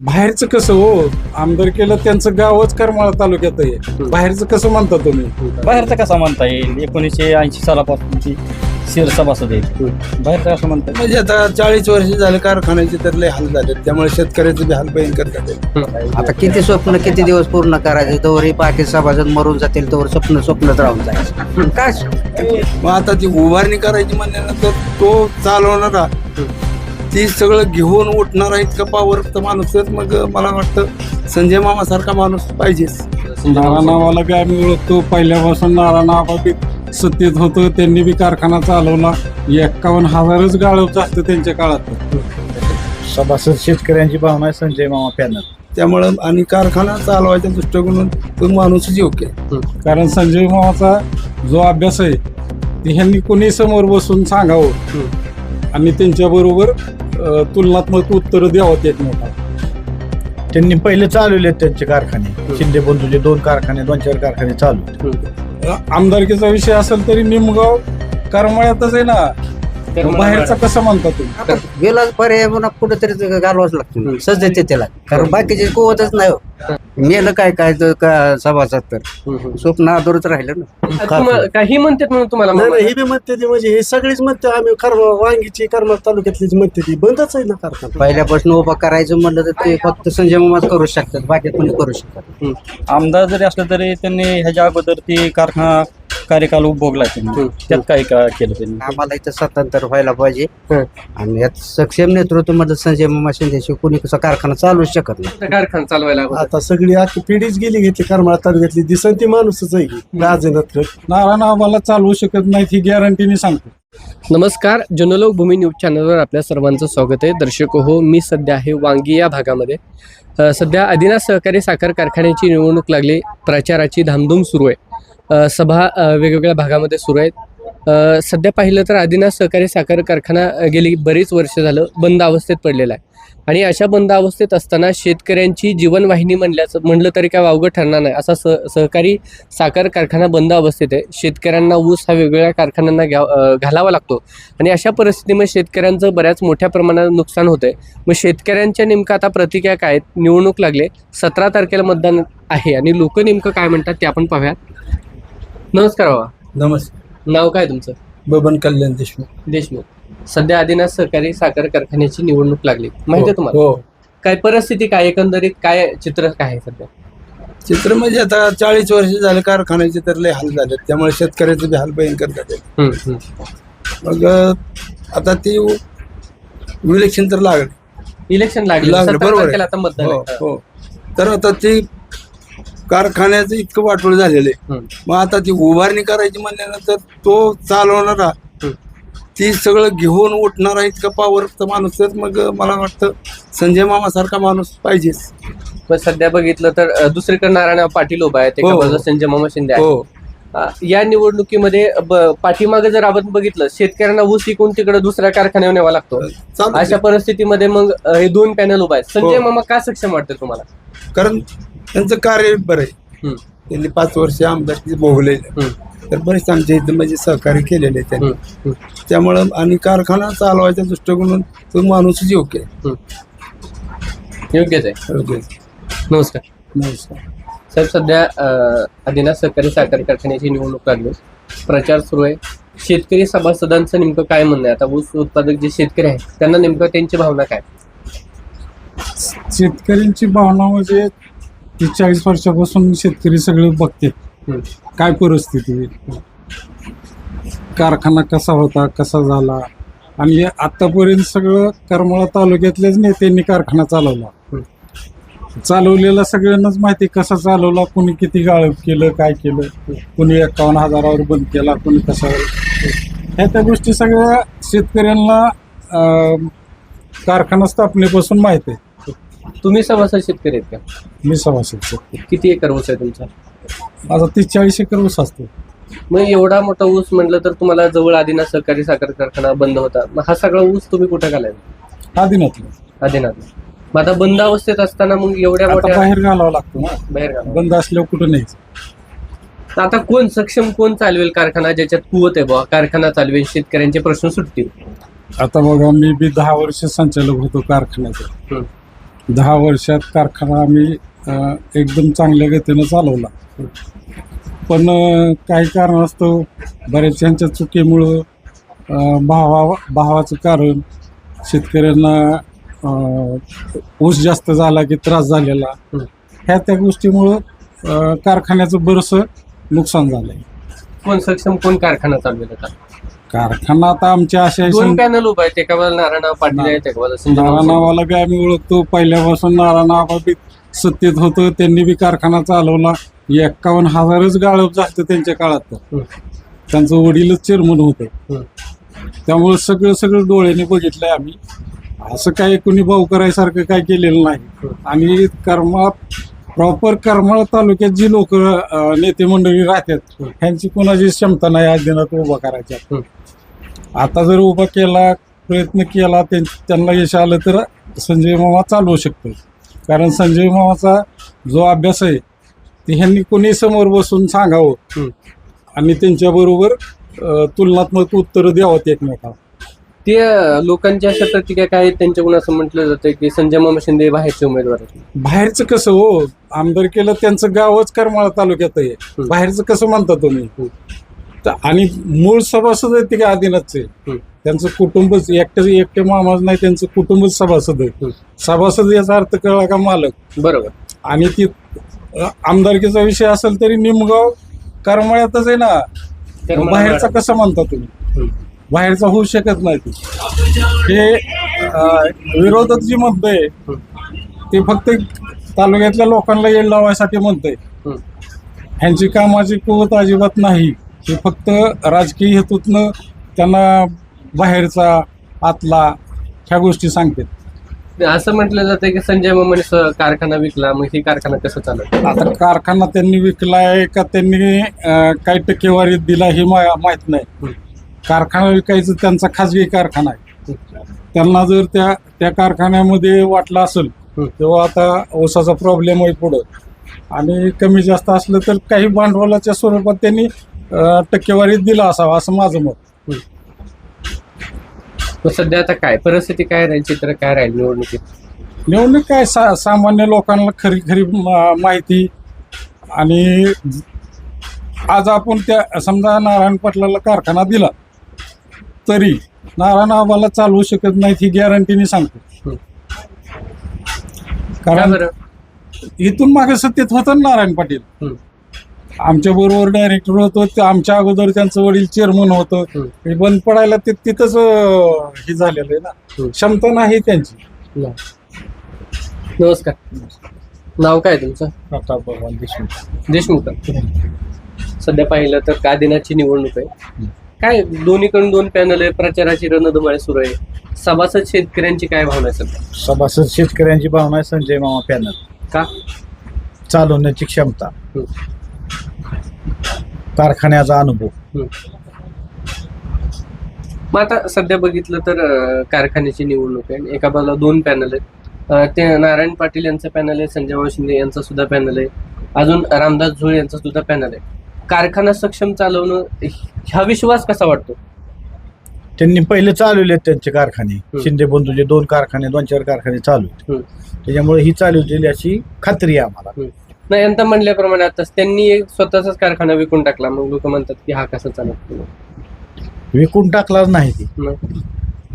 बाहेरचं कसं हो? आमदार केलं त्यांचं गावच करमाळा तालुक्यात आहे. बाहेरचं कसं म्हणता तुम्ही? बाहेरचा कसा म्हणता येईल? एकोणीसशे ऐंशी सालापासून ती शिरसभासद आहे. बाहेरचा कसं म्हणता म्हणजे आता चाळीस वर्ष झाले कारखान्याचे तर लय हाल झाले त्यामुळे शेतकऱ्याचे बी हाल भयंकर झाले आता किती स्वप्न किती दिवस पूर्ण करायचे? तोवर ही बाकी सभासद मरून जातील तोवर स्वप्न स्वप्नच राहून जायचं काय? मग आता ती उभारणी करायची म्हणल्यानंतर तो चालवणारा ती सगळं घेऊन उठणारा इतका पावरचा माणूस आहे, मग मला वाटतं संजय मामा सारखा माणूस पाहिजेच. नारा नावाला बी आम्ही ओळखतो पहिल्यापासून नारा नावा बी सत्तेत होतं त्यांनी बी कारखाना चालवला. एक्कावन्न हजारच गाळप जास्त त्यांच्या काळात. सभासद शेतकऱ्यांची भावना आहे संजय मामा पॅनल. त्यामुळं आणि कारखाना चालवायच्या दृष्टिकोनातून तो माणूसच योग्य आहे. कारण संजय मामाचा जो अभ्यास आहे ते ह्यांनी कोणी समोर बसून सांगावं. आणि त्यांच्याबरोबर अं, तुलनात्मक उत्तर द्यावं एक मोठा. त्यांनी पहिले चालवले आहेत त्यांचे कारखाने. शिंदे बंधूचे दोन कारखाने दोन चार कारखाने चालू. आमदारकीचा विषय असेल तरी निमगाव करमाळ्यातच आहे ना. बाहेरचा कसं म्हणता तुम्ही? गेला पर्याय पुन्हा कुठेतरी घालवाच लागतो. सध्या त्याला कारण बाकीचे कुवतच नाही हो. मेलं काय काय तर का सभासद तर. स्वप्न अधूरच राहिलं ना. तुम्हाला- काही म्हणतात म्हणून तुम्हाला नाही मामा? नाही ही बी म्हणते ती म्हणजे हे सगळीच म्हणते आम्ही कर्म वांगीची कर्म तालुक्यातलीच म्हणते ती. बंदच आहे ना कारखाना. पहिल्यापासून उभा करायचं म्हणलं तर ते फक्त संजय मामाच करू शकतात. बाकी कोणी करू शकतात आमदार जरी असलं तरी त्यांनी ह्याच्या अगोदर ती कारखाना कार्यकाल उपभोगला त्यांनी. त्यात काय का केलं त्यांनी? आम्हाला इथं स्वतंत्र व्हायला पाहिजे. हं. आणि यात सक्षम नेतृत्वमध्ये संजय मामा शिंदेशी कोणी कसा कारखाना चालूच शकत नाही. कारखाना चालवायला अगोदर. आता सगळी आखी पिढीच गेली घेतली करमाळा तालुक्यातली. दिसन ती माणूसच आहे. की राजेनाथ नारायण आम्हाला चालवू शकत नाही ही गॅरंटीने सांगतो. नमस्कार जनलोक भूमी न्यूज चॅनलवर आपल्या सर्वांचं स्वागत आहे. दर्शक हो मी सध्या आहे वांगी या भागामध्ये. अ, सध्या आदिनाथ सहकारी साखर कारखान्याची निवडणूक लागली. प्रचाराची धामधूम सुरू आहे. सभा वेगवेगळ्या भागामध्ये सुरू आहेत. सध्या पाहिलं तर आदिनाथ सहकारी साखर कारखाना गेली बरीच वर्ष झालं बंद अवस्थेत पडलेला आहे. आणि अशा बंद अवस्थेत असताना शेतकऱ्यांची जीवनवाहिनी म्हणल्याचं म्हणलं तरी काय वावगं ठरणार नाही. असा सह सहकारी साखर कारखाना बंद अवस्थेत आहे. शेतकऱ्यांना ऊस हा वेगवेगळ्या कारखान्यांना घ्या घालावा लागतो. आणि अशा परिस्थितीमध्ये शेतकऱ्यांचं बऱ्याच मोठ्या प्रमाणात नुकसान होतं आहे मग शेतकऱ्यांच्या नेमकं आता प्रतिक्रिया काय आहेत? निवडणूक लागले. सतरा तारखेला मतदान आहे. आणि लोक नेमकं काय म्हणतात ते आपण पाहूयात. नमस्कार बाबा नमस्कार. नाव काय तुमचं? बबन कल्याण देशमुख. देशमुख. सध्या आदिनाथ सहकारी साखर कारखान्याची निवडणूक लागली. माहिती आहे तुम्हाला? हो. काय परिस्थिती काय? एकंदरीत काय चित्र काय आहे सध्या? चित्र म्हणजे आता चाळीस वर्ष झाले कारखान्याचे तर लय हाल झाले त्यामुळे शेतकऱ्याचे बी हाल भयंकर झाले हम्म, हम्म. मग आता ती इलेक्शन तर लागले. इलेक्शन लागले. लागलं, बरोबर आहे. तारखेला आता मतदान हो आहे. हो. तर आता ती कारखान्याचं इतकं वाटोळ झालेलं आहे. मग आता ती उभारणी करायची म्हणल्यानंतर तो चालवणारा. ती सगळं घेऊन उठणारा इतका पावरचा माणूस आहे, मग मला वाटतं संजय मामा सारखा माणूस पाहिजेच. पण सध्या बघितलं तर अ, दुसरीकडे नारायण पाटील उभा आहे हो. बाजूला संजय मामा शिंदे आहे हो. अ, या निवडणुकीमध्ये ब- पाठीमागे जर आपण बघितलं शेतकऱ्यांना ऊस विकून तिकडे दुसऱ्या कारखान्यावर न्यावा लागतो. चालू अशा परिस्थितीमध्ये मग अ, हे दोन पॅनल उभा आहेत. संजय हो. मामा का सक्षम वाटतं तुम्हाला? कारण त्यांचं कार्य बरं आहे. त्यांनी पाच वर्ष आमदारकी हम्म, तर बरेच आमच्या इथं म्हणजे सहकार्य केलेले आहे त्यांनी. त्यामुळं आणि कारखाना चालवायच्या दृष्टिकोनातून तो माणूसच योग्य आहे. योग्यच आहे. योग्य आहे. नमस्कार. नमस्कार. साहेब सध्या अ, आदिनाथ सहकारी साखर कारखान्याची निवडणूक लागली प्रचार सुरू आहे. शेतकरी सभासदांचं नेमकं काय म्हणणं आहे? आता ऊस उत्पादक जे शेतकरी आहेत त्यांना नेमकं त्यांची भावना काय? शेतकऱ्यांची भावना म्हणजे ती चाळीस वर्षापासून शेतकरी सगळे हम्म. काय परिस्थिती? आहे. कारखाना कसा होता कसा झाला? आणि आतापर्यंत सगळं करमाळा तालुक्यातल्याच नेत्यांनी कारखाना चालवला. चालवलेला सगळ्यांनाच माहिती कसा चालवला कोणी किती गाळप केलं काय केलं कोणी एकावन्न हजारावर बंद केला कोणी कशावर ह्या त्या गोष्टी सगळ्या शेतकऱ्यांना अं, कारखाना स्थापनेपासून माहिती आहे. तुम्ही सभासद शेतकरी आहेत का? मी सभासदचं किती एकर ऊस आहे तुमचा? माझा तीस चाळीस एकर ऊस असतो. मग एवढा मोठा ऊस म्हटलं तर तुम्हाला जवळ आदिनाथ सहकारी साखर कारखाना बंद होता. मग हा सगळा ऊस तुम्ही कुठे घालायचा? आदिनातलं आदिनाथ मग आता बंद अवस्थेत असताना मग एवढ्या आता मोठ्या बाहेर घालावं लागतं ना. बाहेर घाला. बंद असल्यावर कुठं नाही तर आता कोण सक्षम कोण चालवेल कारखाना ज्याच्यात कुवत आहे बुवा? कारखाना चालवेल शेतकऱ्यांचे प्रश्न सुटतील. आता बघा मी बी दहा वर्ष संचालक होतो कारखान्याचा हम्म. दहा वर्षात कारखाना आम्ही एकदम चांगल्या गतीनं चालवला. पण काही कारणास्तव बऱ्याचशांच्या चुकीमुळं भावा भावाचं कारण शेतकऱ्यांना ऊस जास्त झाला की त्रास झालेला. ह्या त्या गोष्टीमुळं कारखान्याचं बरंच नुकसान झालं आहे कोण सक्षम कोण कारखाना चालवेल आता? कारखाना आता आमच्या अशा दोन पॅनल उभा आहेत. एका बाजूला नारायणराव पाटील आहेत एका बाजूला संजय नारा मामा नावाला बी आम्ही ओळखतो. पहिल्यापासून नारा नावा बी सत्तेत होतं. त्यांनी बी कारखाना चालवला. एक्कावन्न हजारच गाळप झालं त्यांच्या काळात. तर. हं. त्यांचं वडीलच चेअरमन होतं. हं. त्यामुळे सगळं सगळं डोळ्याने बघितलंय आम्ही. असं काही कुणी भाऊ करायसारखं काय केलेलं नाही. आणि कर्मा प्रॉपर करमाळ तालुक्यात जी लोक नेते मंडळी राहतात ह्यांची कोणाची क्षमता नाही आज दिनात उभा करायच्या. आता जर उभा केला प्रयत्न केला त्यां- त्यांना यश आलं तर संजय मामा चालवू शकतो कारण संजय मामाचा जो अभ्यास आहे ते ह्यांनी कोणी समोर बसून सांगावं. आणि त्यांच्याबरोबर तुलनात्मक उत्तरं द्यावं एकमेकाला ते लोकांच्या अशा प्रतिक्रिया काय आहेत त्यांच्याकडून असं म्हटलं जातं की संजय मामा शिंदे बाहेरचे उमेदवार आहेत बाहेरचं कसं हो आमदार केलं त्यांचं गावच करमाळा तालुक्यात आहे. बाहेरचं कसं म्हणता तुम्ही. तर आणि मूळ सभासद आहेत ते काय आदिनाथचे. त्यांचं कुटुंबच एकटे एकटे मामाच नाही त्यांचं कुटुंबच सभासद आहे. सभासद याचा अर्थ कळला का मालक बरोबर आणि ती आमदारकीचा विषय असेल तरी निमगाव करमाळ्यातच आहे ना करमाळा बाहेरचा कसं म्हणता तुम्ही. बाहेरचा होऊ शकत नाही ती. हे विरोधक जी म्हणतंय ते फक्त तालुक्यातल्या लोकांना येळ लावायसाठी म्हणतंय. हं. ह्यांची कामाची कुवत अजिबात नाही. ते फक्त राजकीय हेतूतनं त्यांना बाहेरचा आतला ह्या गोष्टी सांगतात. असं म्हटलं जातं की संजय मामाने कारखाना विकला मग ही कारखाना कसं चालत? आता कारखाना त्यांनी विकलाय का त्यांनी काही टक्केवारी दिला हे माहीत नाही. कारखाना विकायचं त्यांचा खाजगी कारखाना आहे. त्यांना जर त्या त्या कारखान्यामध्ये वाटलं असेल. तेव्हा आता ऊसाचा प्रॉब्लेम आहे पुढं. आणि कमी जास्त असलं तर काही भांडवलाच्या स्वरूपात त्यांनी टक्केवारी दिला असावा असं माझं मत. मग सध्या आता काय? परिस्थिती काय राहील? चित्र काय राहील निवडणुकीत? निवडणूक काय? सा सामान्य लोकांना खरी खरी माहिती. आणि आज आपण त्या समजा नारायण पाटलाला कारखाना दिला. तरी नारायण आबाला चालवू शकत नाहीत ही गॅरंटीने सांगतो. हं. का कारण इथून मागे सत्तेत होतं ना नारायण पाटील. आमच्या बरोबर डायरेक्टर होतो ते आमच्या अगोदर त्यांचं वडील चेअरमन होतं. हं. बंद पडायला ते तिथंच हे झालेलं आहे ना. क्षमता नाही त्यांची. नमस्कार. नाव काय तुमचं? प्रताप भगवान देशमुख. देशमुख? सध्या पाहिलं तर का दिनाची निवडणूक आहे? काय दोन्हीकडून दोन पॅनल आहे प्रचाराची रणधुमाळी सुरू आहे. सभासद शेतकऱ्यांची काय भावना आहे सध्या? सभासद शेतकऱ्यांची भावना आहे संजय मामा पॅनल का? चालवण्याची क्षमता. हं. कारखान्याचा अनुभव. हं. मग आता सध्या बघितलं तर अं, कारखान्याची निवडणूक आहे. एका बाजूला दोन पॅनल आहेत. अं, ते नारायण पाटील यांचं पॅनल आहे संजय शिंदे यांचं सुद्धा पॅनल आहे. अजून रामदास झुळे यांचं सुद्धा पॅनल आहे. कारखाना सक्षम चालवणं ह्या विश्वास कसा वाटतो? त्यांनी पहिले चालवले आहेत त्यांचे कारखाने. हं. शिंदे बंधूचे दोन कारखाने दोन चार कारखाने चालू आहेत. हं. त्याच्यामुळे ही चालवलेली अशी खात्री आहे आम्हाला. नाही यांना म्हणल्याप्रमाणे आता त्यांनी एक स्वतःचाच कारखाना विकून टाकला. मग लोक म्हणतात की हा कसा चालत विकून टाकलाच नाही ते.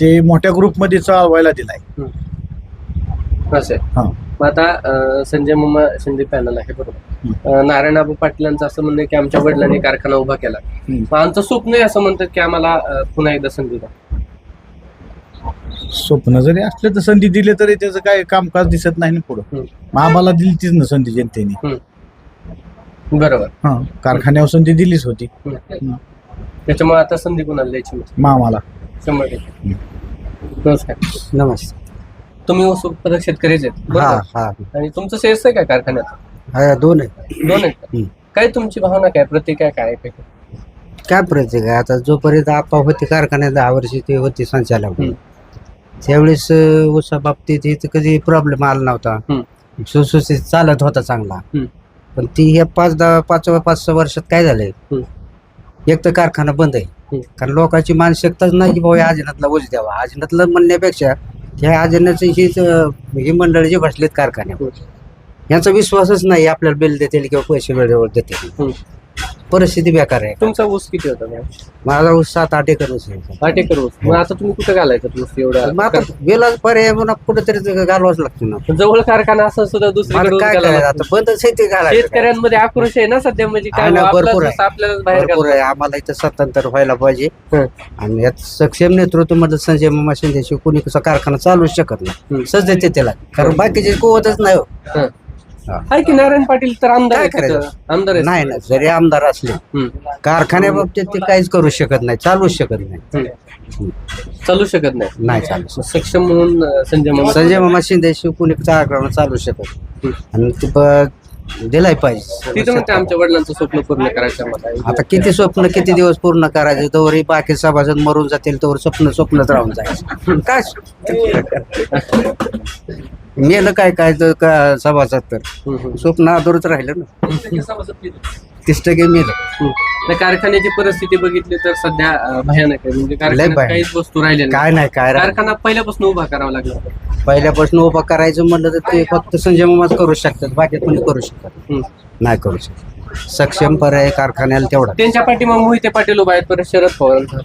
ते मोठ्या ग्रुपमध्ये चालवायला दिलाय. असं आहे. हा. मग आता अं, संजय मामा शिंदे पॅनल आहे बरोबर. अं, नारायण आबा पाटलांचं असं म्हणणं की आमच्या वडिलांनी कारखाना उभा केला. मग आमचं स्वप्न आहे असं म्हणतात की आम्हाला पुन्हा एकदा संधी द्या. स्वप्न जरी असलं तर संधी दिली तरी त्याचं काय कामकाज दिसत नाही ना पुढं. हं. मग आम्हाला दिली तीच ना संधी जनतेने. बरोबर. हा कारखान्यावर संधी दिलीच होती. हम्म. त्याच्यामुळे आता संधी कुणाला द्यायची मग? मामाला शंभर टक्के. नमस्कार. नमस्ते तुम्ही ऊस उत्पादक शेतकरीच आहेत. हा बरोबर? हा. आणि तुमचं शेअर्स आहे काय कारखान्यात? हा दोन आहे दोन आहेत? हम्म. काय तुमची भावना काय प्रतिक्रिया काय आहे? काय प्रत्येक आहे आता जोपर्यंत आपा होती कारखान्यात दहा वर्षी ते होती संचालक हम्म. त्यावेळेस अं, ऊसा बाबतीत इथं कधी प्रॉब्लेम आला नव्हता. सुसुसीत चालत होता चांगला हम्म. पण ती ह्या पाच दहा पाच पाच सहा वर्षात काय झालंय हम्म. एक तर कारखाना बंद आहे हम्म. कारण लोकांची मानसिकताच नाही की भाऊ या आजनातला ऊस द्यावा आजनातलं म्हणण्यापेक्षा हीच अं, ही मंडळी जी बसलेत कारखान्यावर यांचा विश्वासच नाही आपल्याला बिल देतील किंवा पैसे वेळेवर देतील. परिस्थिती बेकार आहे तुमचा ऊस किती होता मॅम? माझा ऊस सात आठ एकर ऊस आहे आठ एकर ऊस मग आता तुम्ही कुठं घालायचा ऊस एवढा मग आता बिलाच पर्याय म्हणून कुठेतरी घालवाच लागतो ना जवळ कारखाना असं सुद्धा दुसरीकडे ऊस काय घालावा करायचं लागतो. आता बंदच आहे ते घालायचं काय? शेतकऱ्यांमध्ये आक्रोश आहे ना सध्या म्हणजे काय आहे ना, आपलाच भरपूर ऊस आहे. आपल्यालाच बाहेर भरपूर. आहे आम्हाला इथं स्वतंत्र व्हायला पाहिजे. आणि यात सक्षम नेतृत्वमध्ये संजय मामा शिंदेशिवाय कोणी कसा कारखाना चालूच शकत नाही. सहज देते त्याला कारण बाकीचे कुवतच नाही हो. हं. हा. आहे की नारायण पाटील तर आमदार काय आहेत तिथं. करायचं? आमदार आहेत. नाही ना जरी आमदार असले हं. कारखान्याबाबतीत ते काहीच करू शकत नाही चालूच शकत नाही. चालू शकत नाही नाही चालू सक्षम म्हणून अं, संजय मामा संजय मामा शिंदेशिवाय कोणी कारखाना चालू शकत. आणि ते ब- दिलाय पाहिजे तिथं म्हणते आमच्या वडिलांचं स्वप्न पूर्ण करायचं आता किती स्वप्न किती दिवस पूर्ण करायचे तोवर बाकी सभासद मरून जातील तोवर स्वप्न स्वप्नच राहून जायचं काय मेलं काय काय तर का सभासद तर. स्वप्न अधूरच राहिलं ना तीस टक्के मेलं. त्या कारखान्याची परिस्थिती बघितली तर सध्या अं, भयानक आहे म्हणजे कारखान्यात भयानक. काहीच वस्तू राहिल्या नाही काय नाही काय राहिलं. कारखाना पहिल्यापासून उभा करावा लागला पहिल्यापासून उभा करायचं म्हणलं तर ते फक्त संजय मामाच करू शकतात बाकी कोणी करू शकत हं. नाही करू शकत सक्षम पर्याय कारखान्याला तेवढा त्यांच्या पाठीमाग मोहिते पाटील उभा आहेत परत शरद पवार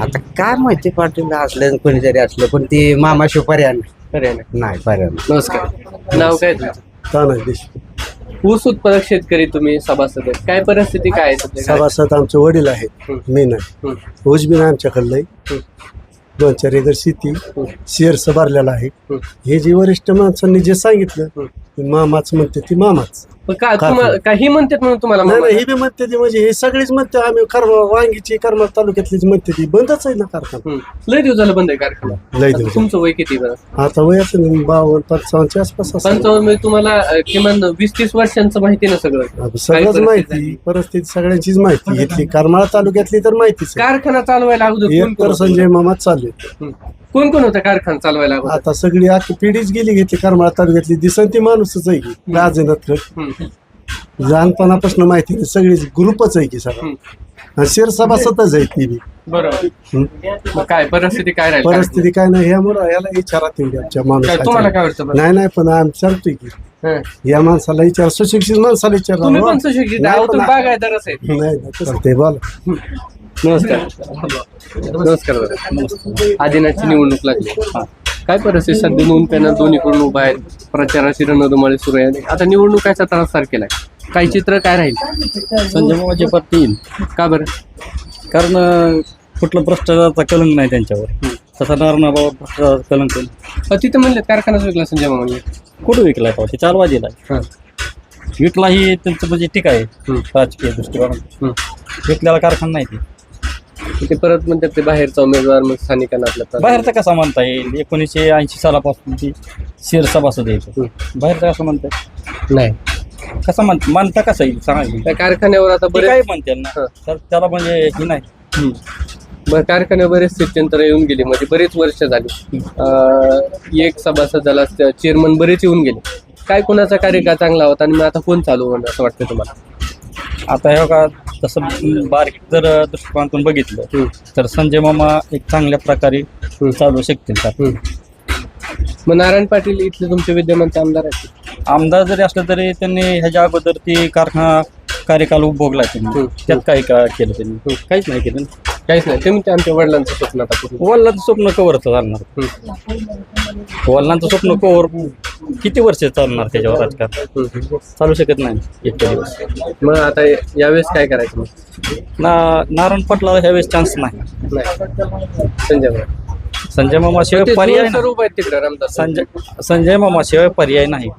आता काय माहिती पाटील असलं कोणी जरी असलं पण ती मामाशिव पर्याय नाही. पर्याय नाही. नाही पर्याय नाही. नमस्कार नाव काय तुमचं तानाजी देशमुख ऊस उत्पादक शेतकरी तुम्ही सभासद आहेत काय परिस्थिती काय आहे सध्या? सभासद आमचे वडील आहेत हं. मी नाही हं. ऊस बी नाही आमच्याकडलंय हं. दोन चार एकर शेती हं. शेअर्स भरलेला आहे हं. हे जे वरिष्ठ माणसांनी जे सांगितलं हं. ते मामाच म्हणते ती मामाच पण का तुम्हाला काही म्हणतात म्हणून तुम्हाला नाही नाही मामा? हे बी म्हणते ती म्हणजे हे सगळीच म्हणते आम्ही कर्म वांगीची कर्म तालुक्यातलीच म्हणते ती बंदच आहे ना कारखाना. लय दिवस झालं बंद आहे कारखाना लय आता दिवस तुमचं वय किती बरं आता वयाचं बावन्न पंचावन्नच्या आसपास असेल. पंचावन्न म्हणजे तुम्हाला अं, किमान वीस तीस वर्षांचं माहिती ना सगळं आता काय सगळंच परिस्थिती माहिती झाली? परिस्थिती सगळ्यांचीच माहिती घेतली करमाळा तालुक्यातली तर माहितीच आहे. कारखाना चालवायला अगोदर कोण एक कोण तर होतं? संजय मामा चालू आहे. कोण कोण होतं कारखाना चालवायला अगोदर? आता सगळी आखी पिढीच गेली घेतली करमाळा तालुक्यातली दिसन ती माणूसच आहे की राजेनाथ हं. लहानपणापासून माहिती आहे, सगळी ग्रुपच आहे की सगळं. हं. आणि शिरसभासतच आहे ती बी. बरोबर. मग काय परिस्थिती काय राहील? परिस्थिती काय नाही ह्यामुळं ह्याला विचारा तेवढी आमच्या काय तुम्हाला काय वाटतं बरं? नाही नाही पण आम्ही चालतोय की हं. या माणसाला विचार सुशिक्षित माणसाला विचार. तुम्ही पण सुशिक्षित नाही, आहो पण- तुम्ही बागायतदारच आहेत. नाही नाही तसं ते बोल. नमस्कार. नमस्कार. दादा. आदिनाथची निवडणूक लागली. काय परिस्थिती? सध्या दोन पॅनल दोन्हीकडून उभा आहेत. प्रचाराची रणधुमाळी सुरू आहे. आता निवडणुकाचा त्रास सारखेला आहे काही चित्र काय राहील? संजय मामाचे पत्ती येईल. का बरं? कारण कुठलं भ्रष्टाचाराचा कलंक नाही त्यांच्यावर. तसा नारणाबाबा भ्रष्टाचाराचा कलंक आहे. अ, तिथं म्हणले कारखानाच विकला संजय मामाने. कुठं विकलाय तो? ते चालवा दिलाय हां. विकला ही त्यांचं म्हणजे ठीक आहे. हं. राजकीय दृष्टिकोन हं. विकल्याला कारखाना नाही ते. ते परत म्हणतात ते बाहेरचा उमेदवार मग स्थानिकांना आपल्या प्राधान्य. बाहेरचा कसा म्हणता येईल? एकोणीसशे ऐंशी सालापासून ती शिर सभासद यायचं बाहेरचा कसं म्हणताय नाही. कसं म्हण मानता कसं येईल? सांगा. त्या कारखान्यावर आता ते बरेच काय म्हणते ना. तर त्याला म्हणजे हे नाही. बरं कारखान्यावर बरेच स्थित्यंतर येऊन गेली. म्हणजे बरेच वर्ष झाली. अं, एक सभासद झाला चेअरमन बरेच येऊन गेले. काय कोणाचा कार्यकाळ चांगला होता आणि मग आता कोण चालू होणार असं वाटतं तुम्हाला? आता हे का तसं बारीक जर दृष्टिकोनातून बघितलं. तर संजय मामा एक चांगल्या प्रकारे चालू शकतील का. मग नारायण पाटील इथले तुमचे विद्यमान आमदार आहेत. आमदार जरी असलं तरी त्यांनी ह्याच्या अगोदर ती कारखाना कार्यकाल उपभोगला त्यांनी. त्यात काय का केलं त्यांनी? काहीच नाही केलं काहीच नाही. ते म्हणते आमच्या वडिलांचं स्वप्न आता पूर्ण वडिलांचं स्वप्न कवरचं चालणार. हम्म. वडिलांचं स्वप्न कवर किती वर्ष चालणार त्याच्यावर राजकारण? हम्म. चालू शकत नाही इतके दिवस. मग आता यावेळेस काय करायचं मग? ना नारायण पाटलाला ह्यावेळेस चान्स नाही. नाही. संजय मामा. संजय मामा ते शिवाय पर्याय नाही. स्वरूप आहेत तिकडे रामदास. संजय संजय मामा शिवाय पर्याय नाही.